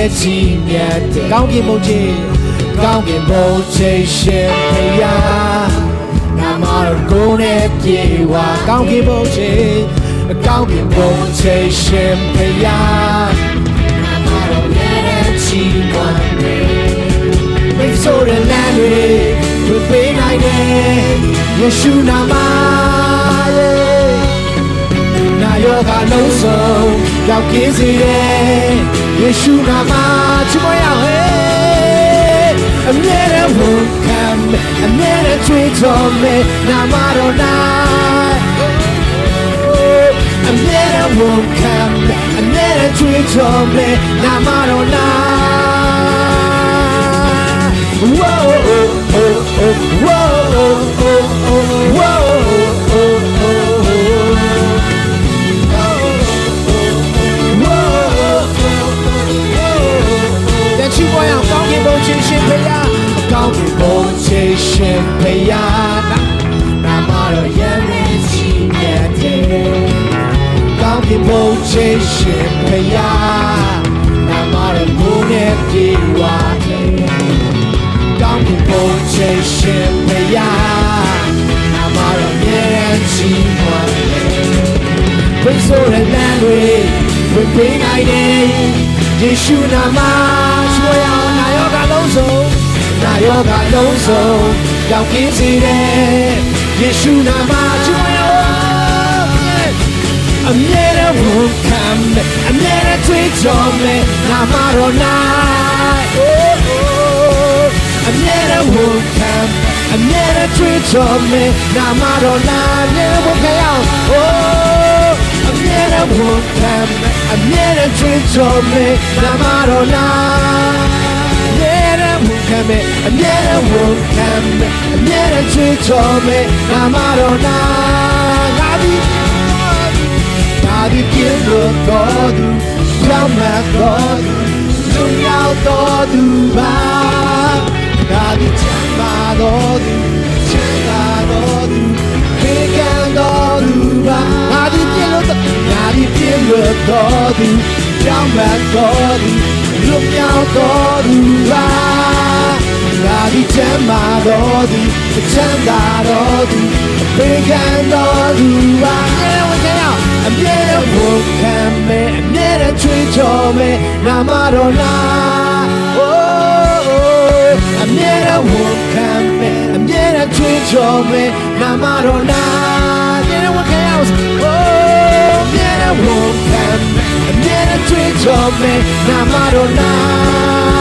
တော့ရမ်းမဲကြီးမြတ်တယ်ကောင်းကင်ဘုံကြီးကောင်းကင်ဘုံကြီးရှင်ဖယားနာမတော်ကိုယ်နဲ့ပြေဝါကောင်းကင်ဘုံကြီးကောင်းကင်ဘုံကြီးရှင်ဖယားနာမတော်ရဲ့ကြီးဝါမိတ်ဆိုးတဲ့လမ်းတွေဝေပေးနိုင်တယ်ယေရှုနာမရဲ့နာ ယောဂလုံးစုံရောက်ကင်းစေတယ်ယေရှုနာမချစ်မရဟဲ့အမြဲတမ်းဝန်ခံမယ်အမြဲတမ်းချွေးတော်မယ်နာမတော်၌အမြဲတမ်းဝန်ခံမယ်အမြဲတမ်းချွေးတော်မယ်နာမတော်၌ Whoa, oh, oh, oh, whoa, oh, oh, oh, whoa, တဲ့ချီပေါ်ရကောင်းကင်ဘုံချင်းရှင်ဖေယားကောင်းကင်ဘုံချင်းရှင်ဖေယားနာနာမတော်ရမ်းနေချီမြတ်တယ်ကောင်းကင်ဘုံချင်းရှင်ဖေယားနာမတော်ဘုံနဲ့ပြေဝါတယ်ကောင်းကင်ဘုံချင်းရှင် ယောဂလုံးစုံကြောက်ကင်းစေတယ်ယေရှုနာမချွေအောင်အမြဲတမ်းဝန်ခံမယ်အမြဲတမ်းတွေ့ကြုံမယ်နာမတော်၌အမြဲတမ်းဝန်ခံအမြဲတမ်းတွေ့ကြုံမယ်နာမတော်၌အမြဲဝန်ခံရအောင် oh အမြဲတမ်းဝန်ခံမယ်အမြဲတမ်းချွေးချော်မယ်နာမတော်နာအ မြဲတမ်းဝန်ခံမယ်အမြဲတမ်းဝန်ခံမယ်အမြဲတမ်းချွေးချော်မယ်နာမတော်နာငါသည်ငါသည်ပြည့်လို့တော်သူကြောက်မှတ်တော်သူလူရောက်တော်သူပါငါသည်ချမ်းသာတော်သူချမ်းသာတော်သူခေကံတော်သူပါငါသည်ပြည့်လို့ငါသည်ပြည့်လို့တော်သူကြောက်မှတ်တော်သူလူရောက်တော်သူပါ ငါသည်ချမ်းသာတော်သူချမ်းသာတော်သူခေကံတော်သူပါငါဝေခံရအမြဲဝန်ခံမယ်အမြဲတမ်းချွေးချော်မယ်နာမတော်နာ oh အမြဲတမ်းဝန်ခံမယ်အမြဲတမ်းချွေးချော်မယ်နာမတော်နာအမြဲတမ်းဝန်ခံရအောင် oh အမြဲတမ်းဝန်ခံမယ်အမြဲတမ်းချွေးချော်မယ်နာမတော်နာ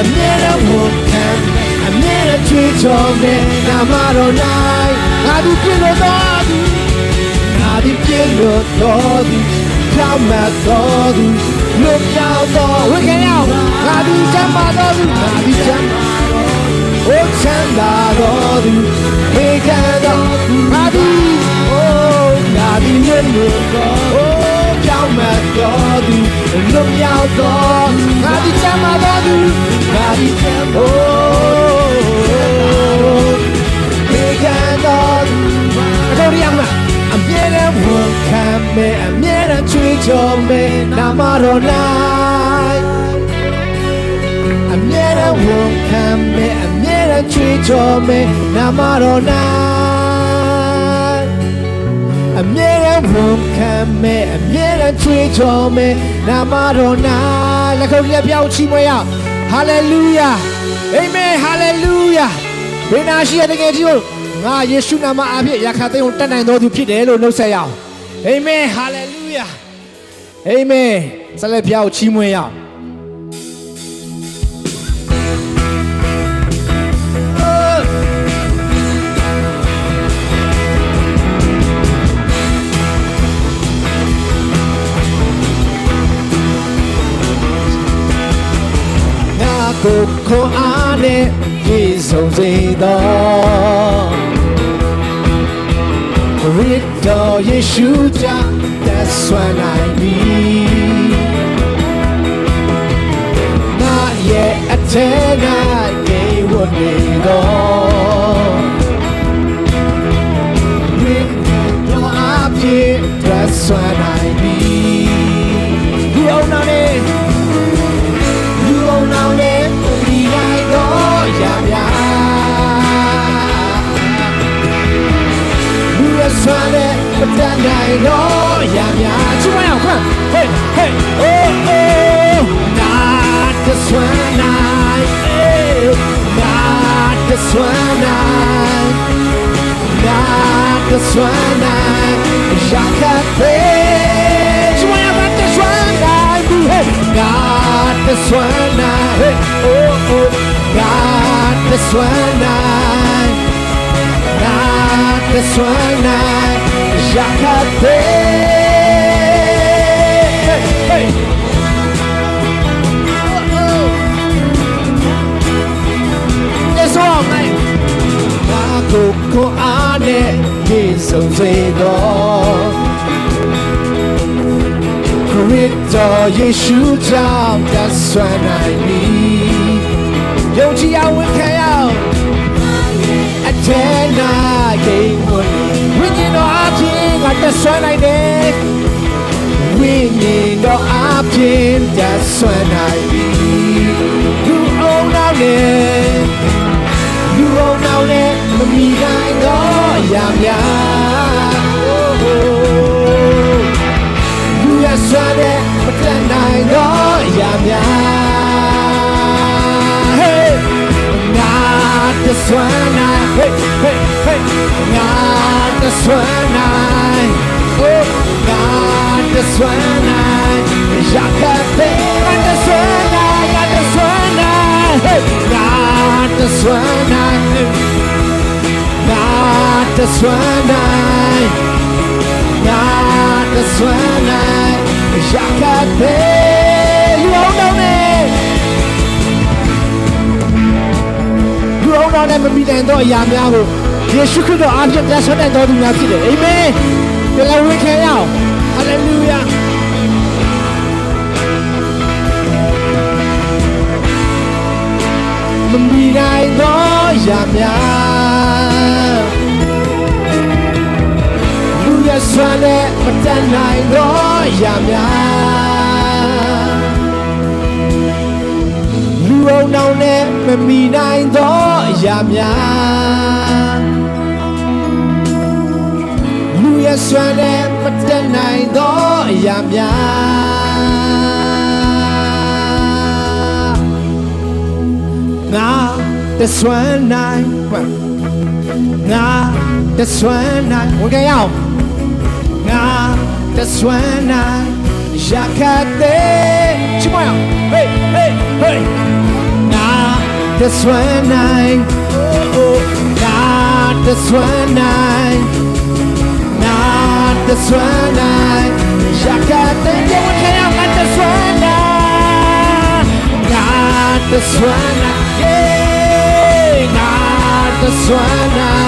အမြဲတမ်းဝန်ခံမယ်အမြဲတမ်းချွေးချော်မယ်နာမတော်၌ငါတို့ပြည့်လို့တော်သူငါဒီပြည့်လို့တော်သူကြောက်မှတ်တော်သူလွတ်မြောက်တော်ဝိကံရောက်ငါဒီချမ်းသာတော်သူငါဒီချမ်းသာတော်ဟိုချမ်းသာတော်သူဝိကံတော်ငါဒီဟိုငါဒီလွတ်လို့တော်ဟိုကြောက် မှတ်တော်သူလွတ်မြောက်တော်ငါဒီချမ်းသာတော်သူငါဒီချမ်းဟိုဝိကံတော်သူအတော်ရမှာအမြဲတမ်းဝန်ခံမယ်အမြဲတမ်းချွေးချော်မယ်နာမတော်၌အမြဲတမ်းဝန်ခံမယ်အမြဲတမ်းချွေးချော်မယ်နာမတော်၌အ မြဲတမ်းဝန်ခံမယ်အမြဲတမ်းချွေးချော်မယ်နာမတော်၌လက်ခုပ်လက်ပြောက်ချီးမွေးရဟာလေလုယာအာမင်ဟာလေလုယာဘယ်နာရှိရတဲ့ကကြီးကိုငါယေရှုနာမအားဖြင့်ရာခသိန်းကိုတတ်နိုင်တော်သူဖြစ်တယ်လို့နှုတ်ဆက်ရအောင်အာမင်ဟာလေလုယာအာမင်ဆက်လက်ပြောက်ချီးမွေးရအောင် ငါကိုခွန်အားနဲ့ပြည့်စုံစေတော်ရစ်တော်ယေရှုကြောင့်သက်ဆွမ်းနိုင်ပြီငါရဲ့အထက်၌နေဝတ်နေတော်ရစ်တော်အပြည့်သက်ဆွမ်း စွမ်းနဲ့မတန်နိုင်တော့ရများချစ်မရအောင်ခွန်း Hey hey oh oh not this one night hey not this one night not this one night ရခတ်သေးချစ်မရ not this one night hey ခတ်သေး Hey hey It's all night ငါကိုကိုအားနဲ့ပြေဆုံးစေတော့ခရစ်တော်ယေ ခံရအောင်အထဲနာဂိမ်းဝင်ဝိညာဉ်တော်အချင်းငါတဆွမ်းနိုင်တယ်ဝိညာဉ်တော်အချင်းတဆွမ်းနိုင်ပြီလူအောင်နောက်နဲ့လူအောင်နောက်နဲ့မမီနိုင်တော့အရာများလူရဆွမ်းနဲ့မတန်နိုင်တော့အရာများ တဆွမ်းနိုင် Hey Hey Hey ငါတဆွမ်းနိုင် Oh ငါတဆွမ်းနိုင်ရခတ်တဲ့ငါတဆွမ်းနိုင်ငါတဆွမ်းနိုင် Hey ငါတဆွမ်းနိုင် not this one night, not this one night. Yakate, you You all know me. မပြီးတဲ့တော့အရာများကိုယေရှုခရစ်တော်အားဖြင့်ပြဆွတဲ့တော်သူများဖြစ်တယ်အာမင်ပြန်လာဝင်ခံရအောင်ဟာလေလုယာမမီနိုင်တော့အရာများလူရဆွမ်းနဲ့မတန်နိုင်တော့အရာများ တုံနှောင်းနဲ့မမီနိုင်သောအရာများလူရဲ့ဆွမ်းနဲ့မတက်နိုင်သောအရာများငါတဆွမ်းနိုင်ငါတဆွမ်းနိုင်ဝင်ကြရအောင်ငါတဆွမ်းနိုင် já cadê? Timão, ei, ei, ei. the when I, not the when I, not is when I, Shakatende, not is when I, not is when I, not is when I,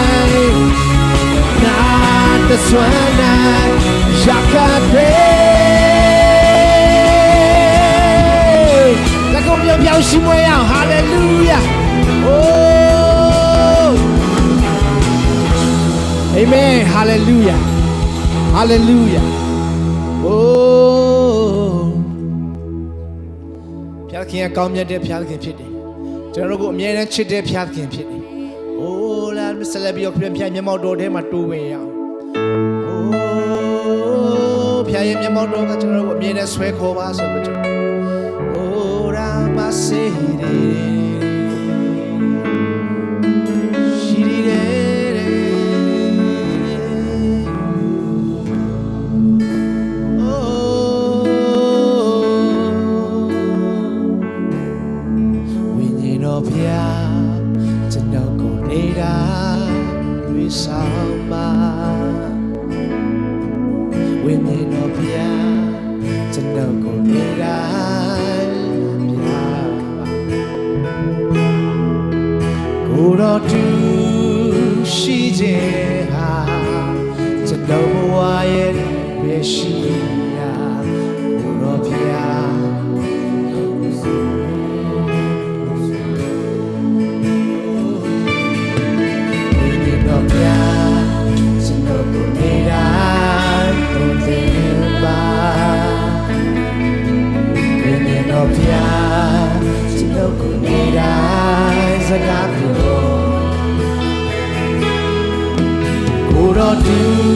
not is when I, Shakatende. Not this one night. Yakate. လက်ကုန်ပြောင်ပြောင်ရှိမွေးရအောင် hallelujah oh amen hallelujah hallelujah oh ဖျားခင်ကကောင်းမြတ်တဲ့ဖျားခင်ဖြစ်တယ်ကျွန်တော်တို့ကိုအမြဲတမ်းချစ်တဲ့ဖျားခင်ဖြစ်တယ်။အိုးလာဆက်လက်ပြီးတော့ဖျားဖျားမျက်မှောက်တော်ထဲမှာတိုးဝင်ရအောင်။အိုးဖျားရဲ့မျက်မှောက်တော်ကကျွန်တော်တို့ကိုအမြဲတမ်းဆွဲခေါ်ပါဆိုပြီးကျွန်တော်အိုး ရာ တော်သူရှိခြင်းဟာကျွန်တော်ဘဝရဲ့ရရှိရာကိုတော်ဖျား We need no plan, so no comida, don't think about. We what I do.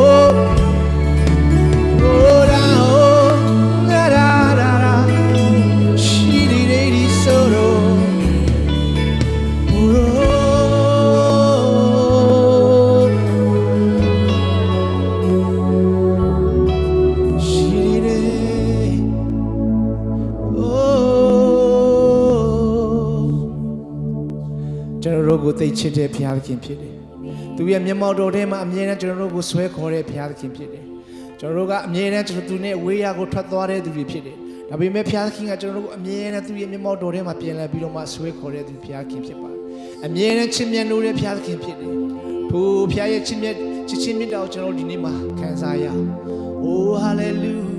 တော်တို့ကိုသိချစ်တဲ့ဘုရားသခင်ဖြစ်တယ်။သူရဲ့မျက်မှောက်တော်ထဲမှာအမြဲတမ်းကျွန်တော်တို့ကိုဆွဲခေါ်တဲ့ဘုရားသခင်ဖြစ်တယ်။ကျွန်တော်တို့ကအမြဲတမ်းကျွန်တော်သူနဲ့ဝေးရာကိုထွက်သွားတဲ့သူတွေဖြစ်တယ်။ဒါပေမဲ့ဘုရားသခင်ကကျွန်တော်တို့ကိုအမြဲတမ်းသူရဲ့မျက်မှောက်တော်ထဲမှာပြင်လဲပြီးတော့မှဆွဲခေါ်တဲ့သူဘုရားခင်ဖြစ်ပါတယ်။အမြဲတမ်းချစ်မြတ်နိုးတဲ့ဘုရားသခင်ဖြစ်တယ်။ထိုဘုရားရဲ့ချစ်မြတ်ချစ်ချင်းမြတ်တော်ကိုကျွန်တော်တို့ဒီနေ့မှာခံစားရအောင်။ Oh hallelujah.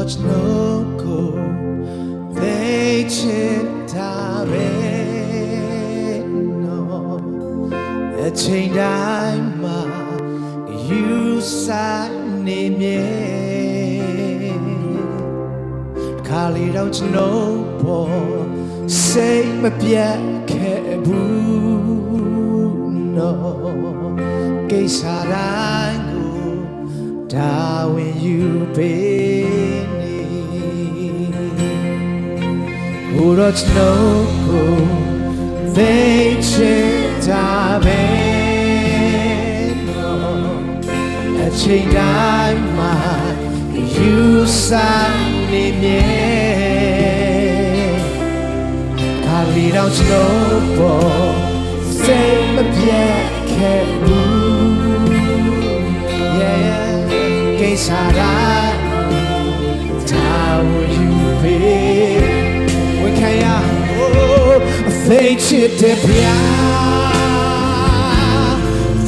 Go roch no go they chita be no a chain dime ma you sign me ခါလီတော့ကျွန်တော်ပေါ်စိတ်မပြတ်ခဲ့ဘူးနော်ကိစ္စတိုင်းကိုဒါ ကိုတော့ကျွန်တော်ကိုသိချင်တာပဲနော်အချိန်တိုင်းမှာ you sign me မြေခါလီတော့ကျွန်တော်ပေါ်စိတ်မပြတ်ခဲ့ဘူး yeah yeah oh သိချစ်တဲ့ဖျား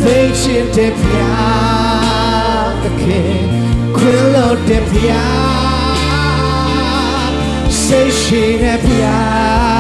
သိချစ်တဲ့ဖျားတခင်ခွင်လို့တဲ့ဖျားစိတ်ရှိတဲ့ဖျား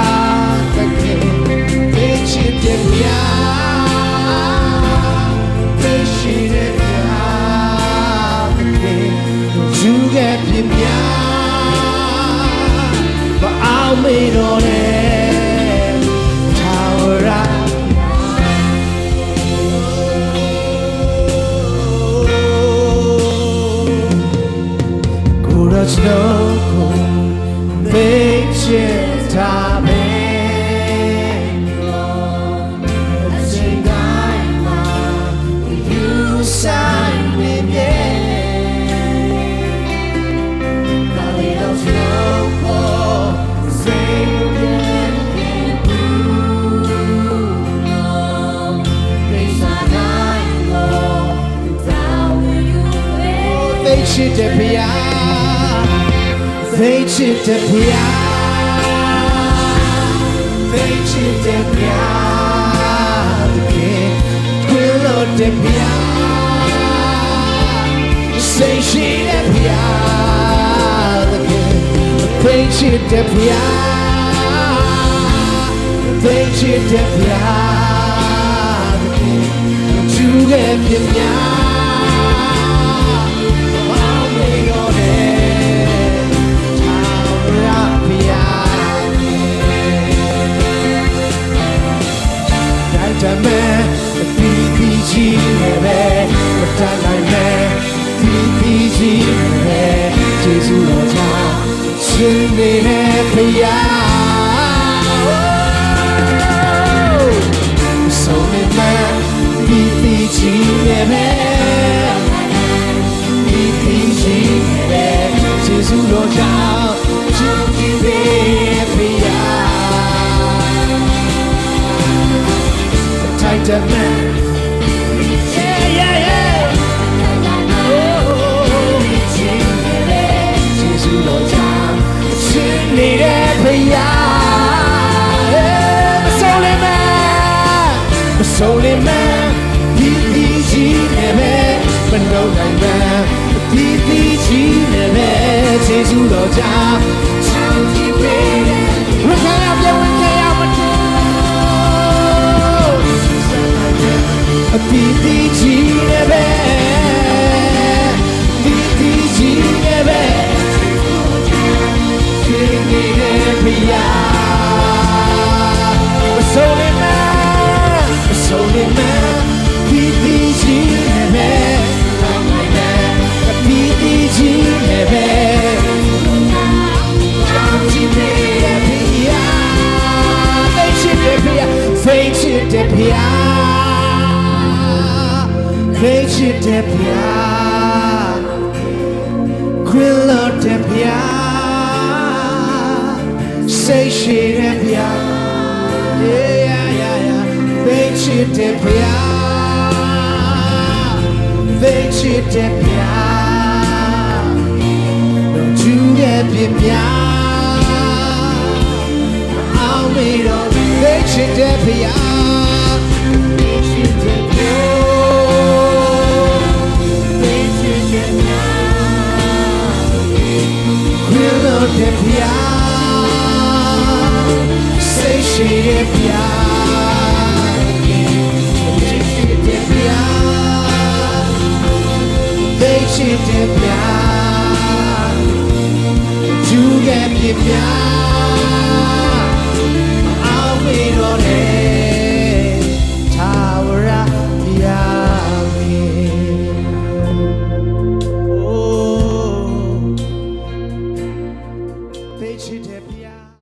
သိချစ်တဲ့ဖျားသိချစ်တဲ့ဖျားသိချစ်တဲ့ဖျားတကယ်ခွင်လို့တဲ့ဖျားစိတ်ရှိတဲ့ဖျားတကယ်သိချစ်တဲ့ဖျားသိချစ်တဲ့ဖျားတကယ်ကျူခဲ့ပြများ my soul in man. DDG, man, but no night man. DDG, man, Jesus, Lord, time. We can't have you, we can't have you. အပီတီကြီးနဲ့ပဲပီတီကြီးနဲ့ပဲခင်နေတဲ့ဖယားမဆုံးနေမမဆုံး နေမ ချစ်